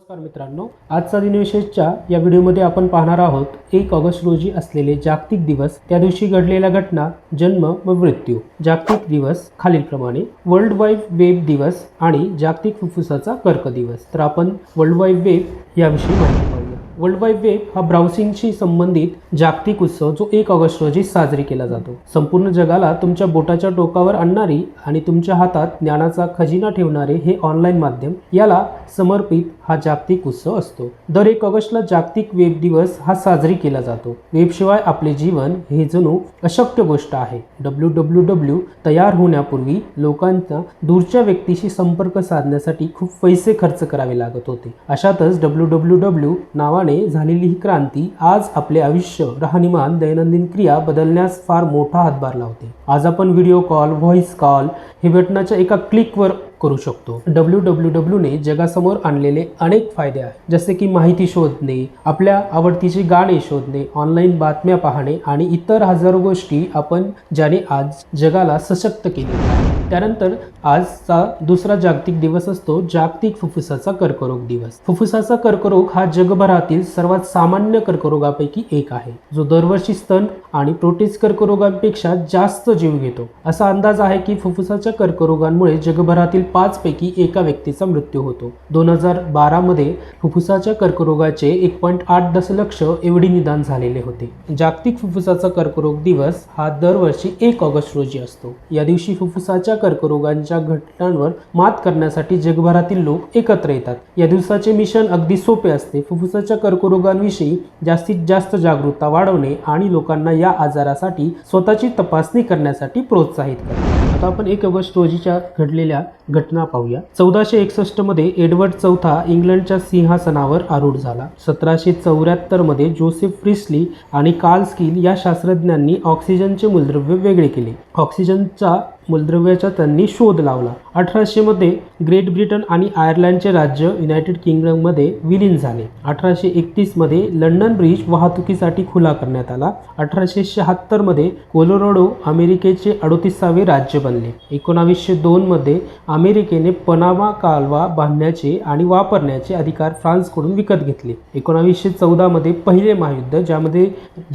नमस्कार मित्रांनो आजचा दिनविशेषच्या या व्हिडिओमध्ये आपण पाहणार आहोत एक ऑगस्ट रोजी असलेले जागतिक दिवस त्या दिवशी घडलेल्या घटना जन्म व मृत्यू. जागतिक दिवस खालीलप्रमाणे वर्ल्ड वाईड वेब दिवस आणि जागतिक फुफ्फुसाचा कर्क दिवस. तर आपण वर्ल्ड वाईड वेब याविषयी माहिती पाहूया. वर्ल्ड वाईड वेब हा ब्राउसिंगशी संबंधित जागतिक उत्सव जो एक ऑगस्ट रोजी साजरी केला जातो. संपूर्ण जगाला तुमच्या बोटाच्या टोकावर आणणारी आणि तुमच्या हातात ज्ञानाचा खजिना ठेवणारे हे ऑनलाईन माध्यम याला समर्पित हा जागतिक उत्सव असतो. दर एक ऑगस्टला जागतिक वेब दिवस हा साजरी केला जातो. वेबशिवाय आपले जीवन हे जणू अशक्य गोष्ट आहे. डब्ल्यू डब्ल्यू डब्ल्यू तयार होण्यापूर्वी लोकांना दूरच्या व्यक्तीशी संपर्क साधण्यासाठी खूप पैसे खर्च करावे लागत होते. अशातच डब्ल्यू डब्ल्यू डब्ल्यू नावाने झालेली ही क्रांती आज आपले आयुष्य राहणीमान दैनंदिन क्रिया बदलण्यास फार मोठा हातभार लावते. आज आपण व्हिडिओ कॉल व्हॉइस कॉल हे बटनाच्या एका क्लिकवर करू शकतो. डब्ल्यू डब्ल्यू डब्ल्यूने जगासमोर आणलेले अनेक फायदे आहेत. जसे की माहिती शोधणे आपल्या आवडतीचे गाणे शोधणे ऑनलाईन बातम्या पाहणे आणि इतर हजारो गोष्टी आपण ज्याने आज जगाला सशक्त केले. त्यानंतर आजचा दुसरा जागतिक दिवस असतो जागतिक फुफ्फुसाचा कर्करोग दिवस. फुफ्फुसाचा कर्करोग हा जगभरातील सर्वात सामान्य कर्करोगापैकी एक आहे. जो दरवर्षी स्तन आणि प्रोटेज कर्करोगांपेक्षा जास्त जीव घेतो. असा अंदाज आहे की फुफ्फुसाच्या कर्करोगांमुळे जगभरातील पाचपैकी एका व्यक्तीचा मृत्यू होतो. दोन हजार बारामध्ये फुफ्फुसाच्या कर्करोगाचे एक पॉईंट आठ दशलक्ष एवढी निदान झालेले होते. जागतिक फुफ्फुसाचा कर्करोग दिवस हा दरवर्षी एक ऑगस्ट रोजी असतो. या दिवशी फुफ्फुसाच्या कर्करोगांच्या घटनांवर मात करण्यासाठी जगभरातील लोक एकत्र येतात. या दिवसाचे मिशन अगदी सोपे असते. फुफ्फुसाच्या कर्करोगांविषयी जास्तीत जास्त जागरूकता वाढवणे आणि लोकांना या आजारासाठी स्वतःची तपासणी करण्यासाठी प्रोत्साहित करणे. आता आपण एक ऑगस्ट रोजीच्या घडलेल्या घटना पाहूया. चौदाशे एकसष्टमध्ये एडवर्ड चौथा इंग्लंडच्या सिंहासनावर आरूढ झाला. सतराशे चौऱ्याहत्तरमध्ये जोसेफ फ्रिस्ली आणि कार्ल स्किल या शास्त्रज्ञांनी ऑक्सिजनचे मूलद्रव्य वेगळे केले. ऑक्सिजनचा मूलद्रव्याचा त्यांनी शोध लावला. अठराशे मध्ये ग्रेट ब्रिटन आणि आयर्लंडचे राज्य युनायटेड किंगडममध्ये विलीन झाले. अठराशे एकतीसमध्ये लंडन ब्रिज वाहतुकीसाठी खुला करण्यात आला. अठराशे शहात्तरमध्ये कोलोराडो अमेरिकेचे अडोतीसावे राज्य बनले. एकोणावीसशे दोनमध्ये अमेरिकेने पनामा कालवा बांधण्याचे आणि वापरण्याचे अधिकार फ्रान्सकडून विकत घेतले. एकोणावीसशे चौदामध्ये पहिले महायुद्ध ज्यामध्ये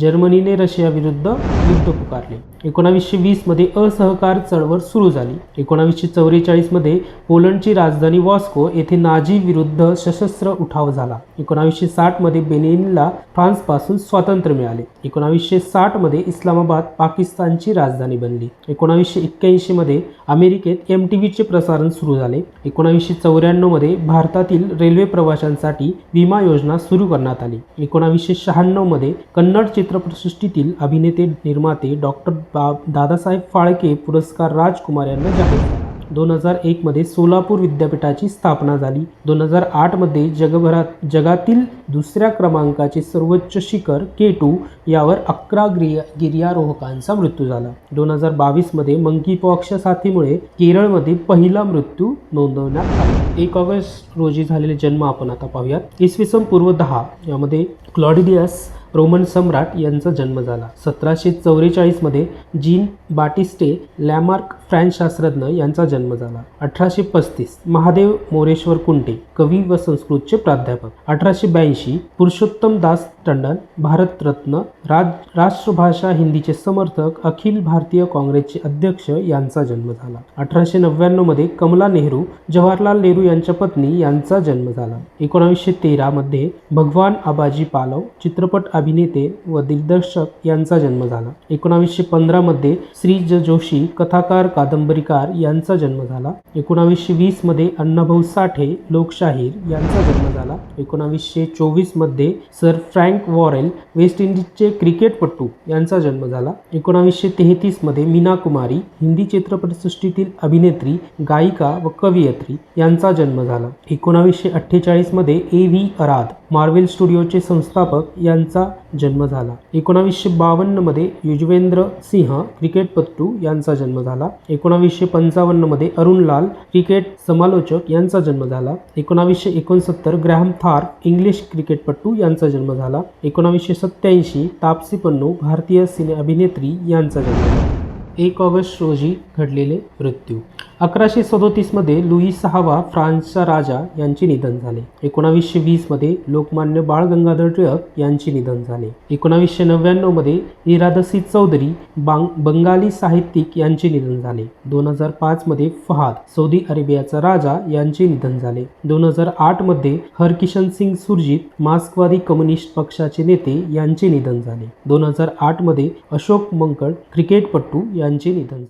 जर्मनीने रशियाविरुद्ध युद्ध पुकारले. एकोणावीसशे वीसमध्ये असहकार चळवळ सुरू झाली. एकोणावीसशे चौवेचाळीसमध्ये पोलंडची राजधानी वॉस्को येथे नाझी विरुद्ध सशस्त्र उठाव झाला. एकोणावीसशे साठमध्ये बेनिनला फ्रान्सपासून स्वातंत्र्य मिळाले. एकोणावीसशे साठमध्ये इस्लामाबाद पाकिस्तानची राजधानी बनली. एकोणावीसशे एक्क्याऐंशीमध्ये अमेरिकेत एम टी व्हीचे प्रसारण सुरू झाले. एकोणावीसशे चौऱ्याण्णवमध्ये भारतातील रेल्वे प्रवाशांसाठी विमा योजना सुरू करण्यात आली. एकोणावीसशे शहाण्णवमध्ये कन्नड चित्रपटसृष्टीतील अभिनेते निर्माते डॉक्टर बा दादासाहेब फाळके पुरस्कार राजकुमार यांना जाहीर झाला. दोन हजार एकमध्ये सोलापूर विद्यापीठाची स्थापना झाली. दोन हजार आठमध्ये जगभरात जगातील दुसऱ्या क्रमांकाचे सर्वोच्च शिखर के टू यावर अकरा गिर्या गिर्यारोहकांचा मृत्यू झाला. दोन हजार बावीसमध्ये मंकी साथीमुळे केरळमध्ये पहिला मृत्यू नोंदवण्यात आला. एक ऑगस्ट रोजी झालेले जन्म आपण आता पाहूयात. इसवी सन पूर्व दहा यामध्ये क्लॉडिडियस रोमन सम्राट यांचा जन्म झाला. सतराशे चौवेचाळीसमध्ये जीन बाटिस्टे लॅमार्क फ्रँच शास्त्रज्ञ यांचा जन्म झाला. अठराशे पस्तीस महादेव मोरेश्वर कुंटे कवी व संस्कृतचे प्राध्यापक. अठराशे ब्याऐंशी पुरुषोत्तम दास टंडन भारतरत्न राज राष्ट्रभाषा हिंदीचे समर्थक अखिल भारतीय काँग्रेसचे अध्यक्ष यांचा जन्म झाला. अठराशे नव्याण्णवमध्ये कमला नेहरू जवाहरलाल नेहरू यांच्या पत्नी यांचा जन्म झाला. एकोणावीसशे तेरामध्ये भगवान आबाजी पालव चित्रपट अभिनेते व दिग्दर्शक यांचा जन्म झाला. एकोणावीसशे पंधरामध्ये श्री ज जोशी कथाकार कादंबरीकार यांचा जन्म झाला. एकोणावीसशे वीसमध्ये अण्णाभाऊ साठे लोकशाहीर यांचा जन्म झाला. एकोणावीसशे चोवीसमध्ये सर फ्रँक वॉरेल वेस्ट इंडिजचे क्रिकेटपटू यांचा जन्म झाला. एकोणावीसशे तेहतीसमध्ये मीना कुमारी हिंदी चित्रपटसृष्टीतील अभिनेत्री गायिका व कवयित्री यांचा जन्म झाला. एकोणावीसशे अठ्ठेचाळीसमध्ये ए व्ही अराध मार्वेल स्टुडिओचे संस्थापक यांचा जन्म झाला. एकोणावीसशे बावन्नमध्ये युजवेंद्र सिंह क्रिकेटपटू यांचा जन्म झाला. एकोणावीसशे पंचावन्नमध्ये अरुण लाल क्रिकेट समालोचक यांचा जन्म झाला. एकोणावीसशे एकोणसत्तर ग्रॅहम थार इंग्लिश क्रिकेटपटू यांचा जन्म झाला. एकोणावीसशे सत्याऐंशी तापसी पन्नू भारतीय सिने अभिनेत्री यांचा जन्म झाला. एक ऑगस्ट रोजी घडलेले मृत्यू. अकराशे सदोतीसमध्ये लुई सहावा फ्रान्सचा राजा यांचे निधन झाले. एकोणावीसशे वीसमध्ये लोकमान्य बाळ गंगाधर टिळक यांचे निधन झाले. एकोणावीसशे नव्याण्णवमध्ये इरादसी चौधरी बांग बंगाली साहित्यिक यांचे निधन झाले. दोन हजार पाचमध्ये फहाद सौदी अरेबियाचा राजा यांचे निधन झाले. दोन हजार आठमध्ये हरकिशन सिंग सुरजीत मार्क्सवादी कम्युनिस्ट पक्षाचे नेते यांचे निधन झाले. दोन हजार आठमध्ये अशोक मंकड क्रिकेटपटू यांचे निधन